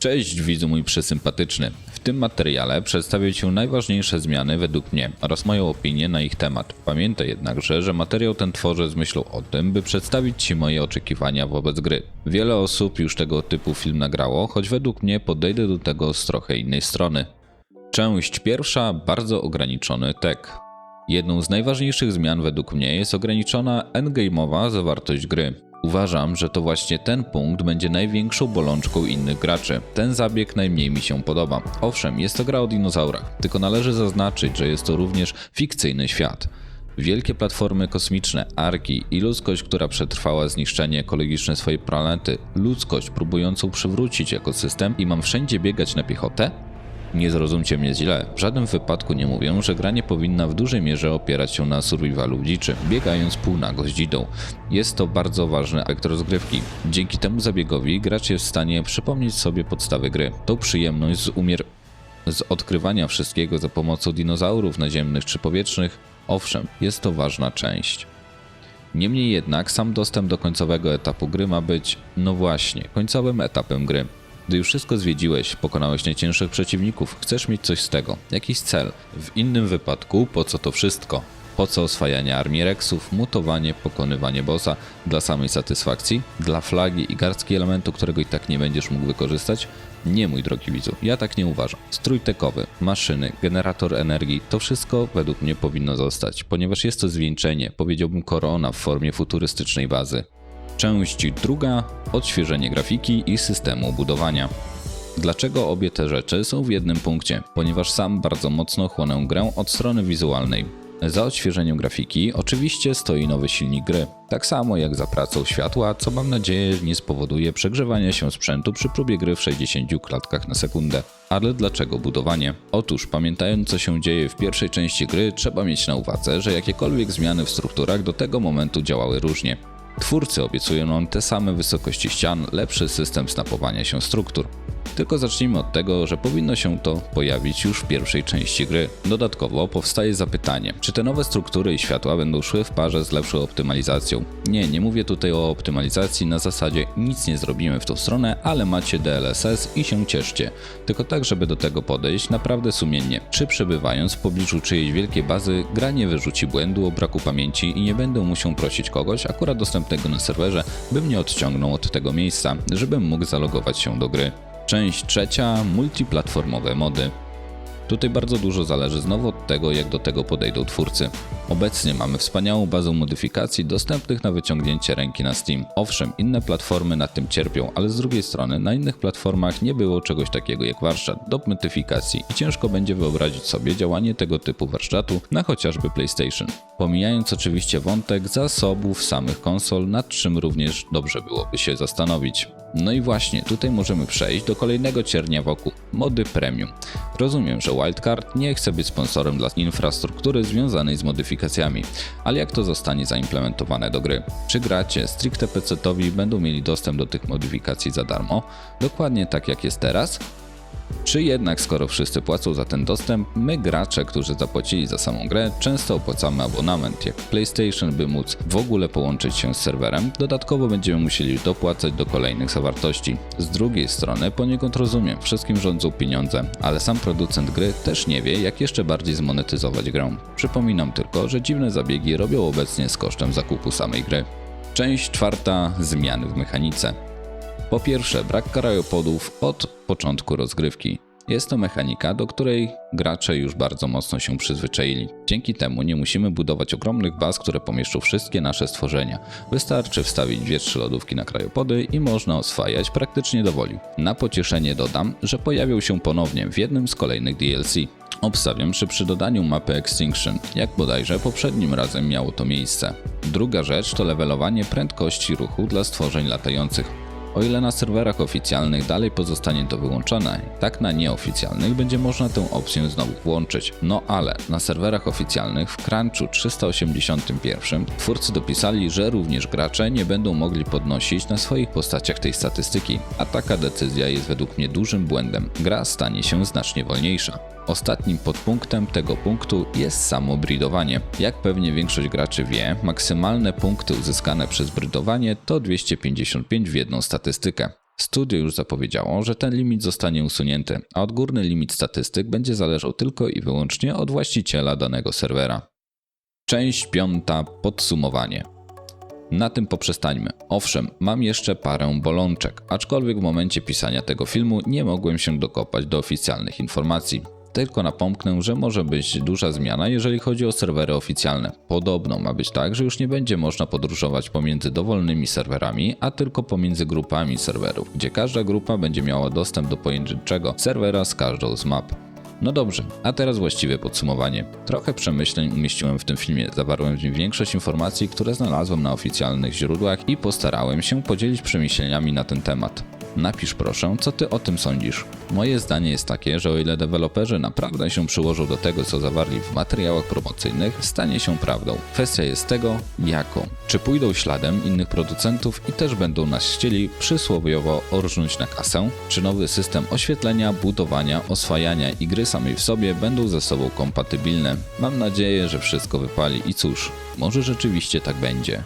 Cześć widzu mój przesympatyczny. W tym materiale przedstawię Ci najważniejsze zmiany według mnie oraz moją opinię na ich temat. Pamiętaj jednakże, że materiał ten tworzę z myślą o tym, by przedstawić Ci moje oczekiwania wobec gry. Wiele osób już tego typu film nagrało, choć według mnie podejdę do tego z trochę innej strony. Część pierwsza bardzo ograniczony tek. Jedną z najważniejszych zmian według mnie jest ograniczona endgame'owa zawartość gry. Uważam, że to właśnie ten punkt będzie największą bolączką innych graczy. Ten zabieg najmniej mi się podoba. Owszem, jest to gra o dinozaurach, tylko należy zaznaczyć, że jest to również fikcyjny świat. Wielkie platformy kosmiczne, arki i ludzkość, która przetrwała zniszczenie ekologiczne swojej planety, ludzkość próbującą przywrócić ekosystem i mam wszędzie biegać na piechotę? Nie zrozumcie mnie źle, w żadnym wypadku nie mówię, że gra nie powinna w dużej mierze opierać się na survivalu dziczy, biegając półnago z dzidą. Jest to bardzo ważny akt rozgrywki. Dzięki temu zabiegowi gracz jest w stanie przypomnieć sobie podstawy gry. Tą przyjemność z umier... z odkrywania wszystkiego za pomocą dinozaurów naziemnych czy powietrznych, owszem, jest to ważna część. Niemniej jednak sam dostęp do końcowego etapu gry ma być, no właśnie, końcowym etapem gry. Gdy już wszystko zwiedziłeś, pokonałeś najcięższych przeciwników, chcesz mieć coś z tego, jakiś cel. W innym wypadku, po co to wszystko? Po co oswajanie armii Rexów, mutowanie, pokonywanie bossa dla samej satysfakcji? Dla flagi i garstki elementu, którego i tak nie będziesz mógł wykorzystać? Nie, mój drogi widzu, ja tak nie uważam. Strój tekowy, maszyny, generator energii, to wszystko według mnie powinno zostać, ponieważ jest to zwieńczenie, powiedziałbym korona w formie futurystycznej bazy. Część druga odświeżenie grafiki i systemu budowania. Dlaczego obie te rzeczy są w jednym punkcie? Ponieważ sam bardzo mocno chłonę grę od strony wizualnej. Za odświeżeniem grafiki oczywiście stoi nowy silnik gry, tak samo jak za pracą światła, co mam nadzieję nie spowoduje przegrzewania się sprzętu przy próbie gry w 60 klatkach na sekundę. Ale dlaczego budowanie? Otóż pamiętając co się dzieje w pierwszej części gry, trzeba mieć na uwadze, że jakiekolwiek zmiany w strukturach do tego momentu działały różnie. Twórcy obiecują nam te same wysokości ścian, lepszy system snapowania się struktur. Tylko zacznijmy od tego, że powinno się to pojawić już w pierwszej części gry. Dodatkowo powstaje zapytanie, czy te nowe struktury i światła będą szły w parze z lepszą optymalizacją? Nie, nie mówię tutaj o optymalizacji na zasadzie nic nie zrobimy w tą stronę, ale macie DLSS i się cieszcie. Tylko tak, żeby do tego podejść naprawdę sumiennie. Czy przebywając w pobliżu czyjejś wielkiej bazy, gra nie wyrzuci błędu o braku pamięci i nie będę musiał prosić kogoś, akurat dostępnego na serwerze, by mnie odciągnął od tego miejsca, żebym mógł zalogować się do gry. Część trzecia multiplatformowe mody. Tutaj bardzo dużo zależy znowu od tego, jak do tego podejdą twórcy. Obecnie mamy wspaniałą bazę modyfikacji dostępnych na wyciągnięcie ręki na Steam. Owszem, inne platformy na tym cierpią, ale z drugiej strony na innych platformach nie było czegoś takiego jak warsztat do modyfikacji i ciężko będzie wyobrazić sobie działanie tego typu warsztatu na chociażby PlayStation. Pomijając oczywiście wątek zasobów samych konsol, nad czym również dobrze byłoby się zastanowić. No i właśnie, tutaj możemy przejść do kolejnego ciernia wokół mody premium. Rozumiem, że Wildcard nie chce być sponsorem dla infrastruktury związanej z modyfikacjami, ale jak to zostanie zaimplementowane do gry? Czy gracie stricte PC-towi będą mieli dostęp do tych modyfikacji za darmo? Dokładnie tak jak jest teraz? Czy jednak, skoro wszyscy płacą za ten dostęp, my gracze, którzy zapłacili za samą grę, często opłacamy abonament, jak PlayStation, by móc w ogóle połączyć się z serwerem, dodatkowo będziemy musieli dopłacać do kolejnych zawartości. Z drugiej strony, poniekąd rozumiem, wszystkim rządzą pieniądze, ale sam producent gry też nie wie, jak jeszcze bardziej zmonetyzować grę. Przypominam tylko, że dziwne zabiegi robią obecnie z kosztem zakupu samej gry. Część czwarta zmiany w mechanice. Po pierwsze, brak krajopodów od początku rozgrywki. Jest to mechanika, do której gracze już bardzo mocno się przyzwyczaili. Dzięki temu nie musimy budować ogromnych baz, które pomieszczą wszystkie nasze stworzenia. Wystarczy wstawić dwie trzy lodówki na krajopody i można oswajać praktycznie do woli. Na pocieszenie dodam, że pojawią się ponownie w jednym z kolejnych DLC. Obstawiam, że przy dodaniu mapy Extinction, jak bodajże poprzednim razem miało to miejsce. Druga rzecz to levelowanie prędkości ruchu dla stworzeń latających. O ile na serwerach oficjalnych dalej pozostanie to wyłączone, tak na nieoficjalnych będzie można tę opcję znowu włączyć. No ale na serwerach oficjalnych w Crunchu 381 twórcy dopisali, że również gracze nie będą mogli podnosić na swoich postaciach tej statystyki, a taka decyzja jest według mnie dużym błędem. Gra stanie się znacznie wolniejsza. Ostatnim podpunktem tego punktu jest samo bridowanie. Jak pewnie większość graczy wie, maksymalne punkty uzyskane przez bridowanie to 255 w jedną statystykę. Studio już zapowiedziało, że ten limit zostanie usunięty, a odgórny limit statystyk będzie zależał tylko i wyłącznie od właściciela danego serwera. Część piąta podsumowanie. Na tym poprzestańmy. Owszem, mam jeszcze parę bolączek, aczkolwiek w momencie pisania tego filmu nie mogłem się dokopać do oficjalnych informacji. Tylko napomknę, że może być duża zmiana, jeżeli chodzi o serwery oficjalne. Podobno ma być tak, że już nie będzie można podróżować pomiędzy dowolnymi serwerami, a tylko pomiędzy grupami serwerów, gdzie każda grupa będzie miała dostęp do pojedynczego serwera z każdą z map. No dobrze, a teraz właściwe podsumowanie. Trochę przemyśleń umieściłem w tym filmie, zawarłem w nim większość informacji, które znalazłem na oficjalnych źródłach i postarałem się podzielić przemyśleniami na ten temat. Napisz proszę, co ty o tym sądzisz. Moje zdanie jest takie, że o ile deweloperzy naprawdę się przyłożą do tego, co zawarli w materiałach promocyjnych, stanie się prawdą. Kwestia jest tego, jaką. Czy pójdą śladem innych producentów i też będą nas chcieli przysłowiowo orżnąć na kasę? Czy nowy system oświetlenia, budowania, oswajania i gry samej w sobie będą ze sobą kompatybilne? Mam nadzieję, że wszystko wypali i cóż, może rzeczywiście tak będzie.